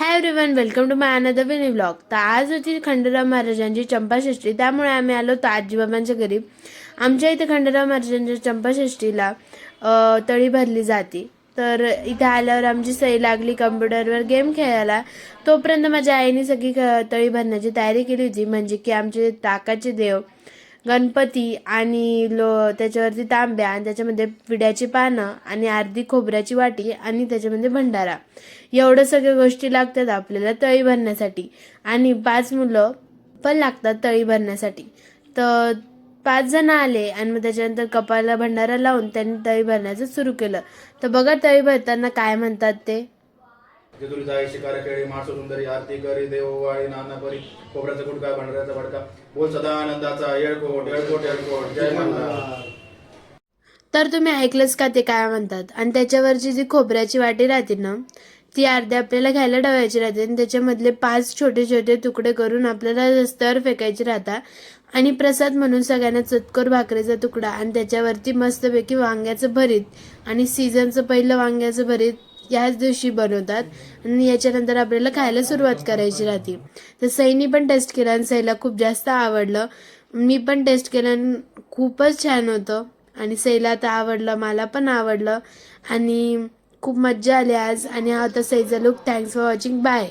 Hi everyone welcome to my another Vini blog तर आज होती खंडेराव महाराजांची चंपाषष्ठी. त्यामुळे आम्ही आलो होतो आजीबाबांच्या घरी. आमच्या इथे खंडराव महाराजांच्या चंपाषष्ठीला तळी भरली जाते. तर इथे आल्यावर आमची सई लागली कम्प्युटरवर गेम खेळायला. तोपर्यंत माझ्या आईने सगळी तळी भरण्याची तयारी केली होती. म्हणजे की आमचे ताकाचे देव गणपती आणि लो त्याच्यावरती तांब्या आणि त्याच्यामध्ये विड्याची पानं आणि अर्धी खोबऱ्याची वाटी आणि त्याच्यामध्ये भंडारा. एवढं सगळ्या गोष्टी लागतात आपल्याला तळी भरण्यासाठी. आणि पाच मुलं पण लागतात तळी भरण्यासाठी. तर पाच जण आले आणि मग त्याच्यानंतर कपाला भंडारा लावून त्यांनी तळी भरण्याचं सुरू केलं. तर बघा तळी भरताना काय म्हणतात ते? जेजुरीचा आयुष्य कार्यखेळी माणसं सुंदरी आरती करी देववाळी नाना परी खोबऱ्याचा गुटका भंडाऱ्याचा भडका. बोल सदा आनंदाचा येळकोट येळकोट येळकोट. जय मल्हार तर तुम्ही ऐकलंच का ते काय म्हणतात? आणि त्याच्यावरची जी खोबऱ्याची वाटी राहते ना ती अर्धी आपल्याला घ्यायला ठेवायची राहते आणि त्याच्यामधले पाच छोटे छोटे तुकडे करून आपल्याला रस्त्यावर फेकायचे राहतात आणि प्रसाद म्हणून सगळ्यांना चतकोर भाकरीचा तुकडा आणि त्याच्यावरती मस्तपैकी वांग्याचं भरीत आणि सीझनचं पहिलं वांग्याचं भरीत याच दिवशी बनवतात आणि याच्यानंतर आपल्याला खायला सुरुवात करायची राहते. तर सईनी पण टेस्ट केलं आणि सईला खूप जास्त आवडलं. मी पण टेस्ट केलं आणि खूपच छान होतं. आणि सईला तर आवडलं मला पण आवडलं. आणि खूप मज्जा आली आज. आणि हा होता सईचा look thanks for watching bye